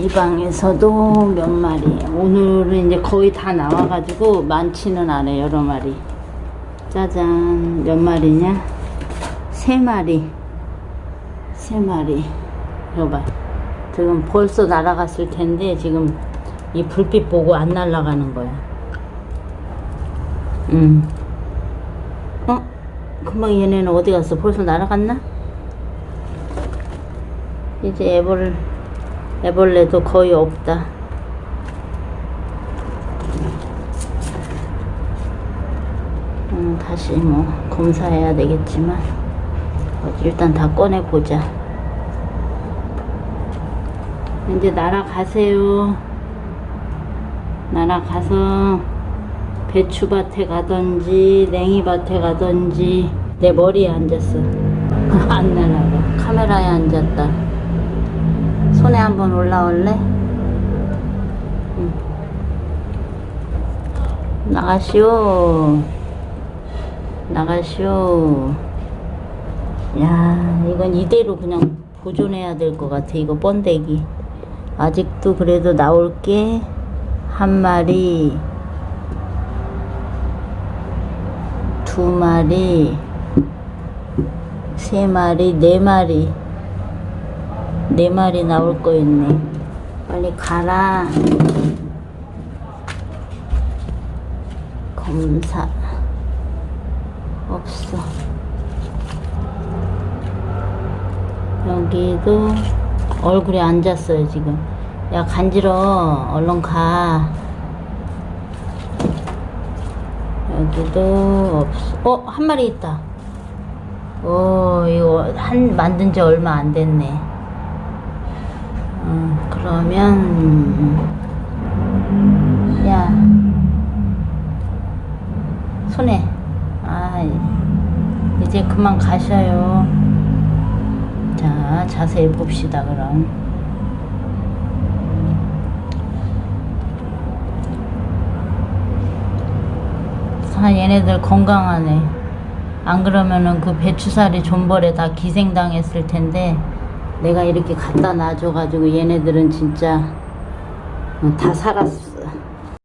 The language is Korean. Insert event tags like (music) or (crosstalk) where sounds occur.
이 방에서도 몇 마리. 오늘은 이제 거의 다 나와가지고 많지는 않아요, 여러 마리. 짜잔, 몇 마리냐? 세 마리. 세 마리. 이거 봐. 지금 벌써 날아갔을 텐데, 지금 이 불빛 보고 안 날아가는 거야. 음. 어? 금방 얘네는 어디 갔어? 벌써 날아갔나? 이제 애벌, 애벌레도 거의 없다. 음, 다시 뭐 검사해야 되겠지만 어, 일단 다 꺼내 보자. 이제 날아가세요. 날아가서 배추밭에 가든지 냉이밭에 가든지 내 머리에 앉았어. (laughs) 안 날아가. 카메라에 앉았다. 한번 올라올래? 응. 나가시오. 나가시오. 야, 이건 이대로 그냥 보존해야 될 것 같아. 이거 번데기. 아직도 그래도 나올 게 한 마리, 두 마리, 세 마리, 네 마리. 네 마리 나올 거 있네. 빨리 가라. 검사. 없어. 여기도 얼굴에 앉았어요, 지금. 야, 간지러. 얼른 가. 여기도 없어. 어, 한 마리 있다. 오, 이거 한, 만든 지 얼마 안 됐네. 음, 그러면, 야, 손에, 아, 이제 그만 가셔요. 자, 자세히 봅시다, 그럼. 아, 얘네들 건강하네. 안 그러면은 그 배추살이 존벌에 다 기생당했을 텐데, 내가 이렇게 갖다 놔줘가지고 얘네들은 진짜 어, 다 살았어.